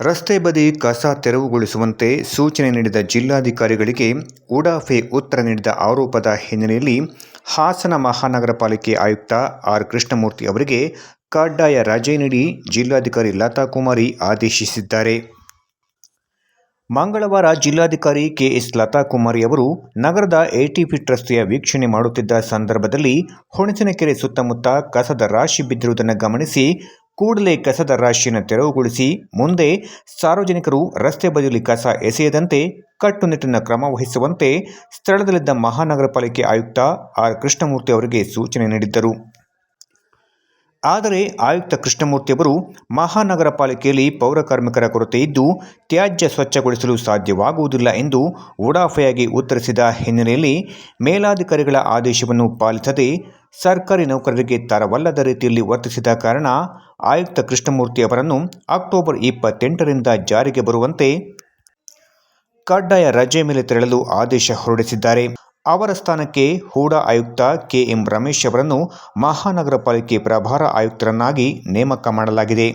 ರಸ್ತೆ ಬದಿ ಕಸ ತೆರವುಗೊಳಿಸುವಂತೆ ಸೂಚನೆ ನೀಡಿದ ಜಿಲ್ಲಾಧಿಕಾರಿಗಳಿಗೆ ಉಡಾಫೆ ಉತ್ತರ ನೀಡಿದ ಆರೋಪದ ಹಿನ್ನೆಲೆಯಲ್ಲಿ ಹಾಸನ ಮಹಾನಗರ ಪಾಲಿಕೆ ಆಯುಕ್ತ ಆರ್ ಕೃಷ್ಣಮೂರ್ತಿ ಅವರಿಗೆ ಕಡ್ಡಾಯ ರಜೆ ನೀಡಿ ಜಿಲ್ಲಾಧಿಕಾರಿ ಲತಾ ಕುಮಾರಿ ಆದೇಶಿಸಿದ್ದಾರೆ. ಮಂಗಳವಾರ ಜಿಲ್ಲಾಧಿಕಾರಿ ಕೆಎಸ್ ಲತಾ ಕುಮಾರಿ ಅವರು ನಗರದ ಫಿಟ್ ರಸ್ತೆಯ ವೀಕ್ಷಣೆ ಮಾಡುತ್ತಿದ್ದ ಸಂದರ್ಭದಲ್ಲಿ ಹುಣಸಿನಕೆರೆ ಸುತ್ತಮುತ್ತ ಕಸದ ರಾಶಿ ಬಿದ್ದಿರುವುದನ್ನು ಗಮನಿಸಿ ಕೂಡಲೇ ಕಸದ ರಾಶಿಯನ್ನು ತೆರವುಗೊಳಿಸಿ ಮುಂದೆ ಸಾರ್ವಜನಿಕರು ರಸ್ತೆ ಬದಿಯಲ್ಲಿ ಕಸ ಎಸೆಯದಂತೆ ಕಟ್ಟುನಿಟ್ಟಿನ ಕ್ರಮ ವಹಿಸುವಂತೆ ಸ್ಥಳದಲ್ಲಿದ್ದ ಮಹಾನಗರ ಪಾಲಿಕೆ ಆಯುಕ್ತ ಆರ್ ಕೃಷ್ಣಮೂರ್ತಿ ಅವರಿಗೆ ಸೂಚನೆ ನೀಡಿದ್ದರು. ಆದರೆ ಆಯುಕ್ತ ಕೃಷ್ಣಮೂರ್ತಿ ಅವರು ಮಹಾನಗರ ಪಾಲಿಕೆಯಲ್ಲಿ ಪೌರಕಾರ್ಮಿಕರ ಕೊರತೆ ಇದ್ದು, ತ್ಯಾಜ್ಯ ಸ್ವಚ್ಛಗೊಳಿಸಲು ಸಾಧ್ಯವಾಗುವುದಿಲ್ಲ ಎಂದು ಉಡಾಫೆಯಾಗಿ ಉತ್ತರಿಸಿದ ಹಿನ್ನೆಲೆಯಲ್ಲಿ ಮೇಲಾಧಿಕಾರಿಗಳ ಆದೇಶವನ್ನು ಪಾಲಿಸದೆ ಸರ್ಕಾರಿ ನೌಕರರಿಗೆ ತರವಲ್ಲದ ರೀತಿಯಲ್ಲಿ ವರ್ತಿಸಿದ ಕಾರಣ ಆಯುಕ್ತ ಕೃಷ್ಣಮೂರ್ತಿ ಅವರನ್ನು ಅಕ್ಟೋಬರ್ ಇಪ್ಪತ್ತೆಂಟರಿಂದ ಜಾರಿಗೆ ಬರುವಂತೆ ಕಡ್ಡಾಯ ರಜೆ ಮೇಲೆ ತೆರಳಲು ಆದೇಶ ಹೊರಡಿಸಿದ್ದಾರೆ. ಅವರ ಸ್ಥಾನಕ್ಕೆ ಹೂಡಾ ಆಯುಕ್ತ ಕೆಎಂ ರಮೇಶ್ ಅವರನ್ನು ಮಹಾನಗರ ಪಾಲಿಕೆ ಪ್ರಭಾರ ಆಯುಕ್ತರನ್ನಾಗಿ ನೇಮಕ ಮಾಡಲಾಗಿದೆ.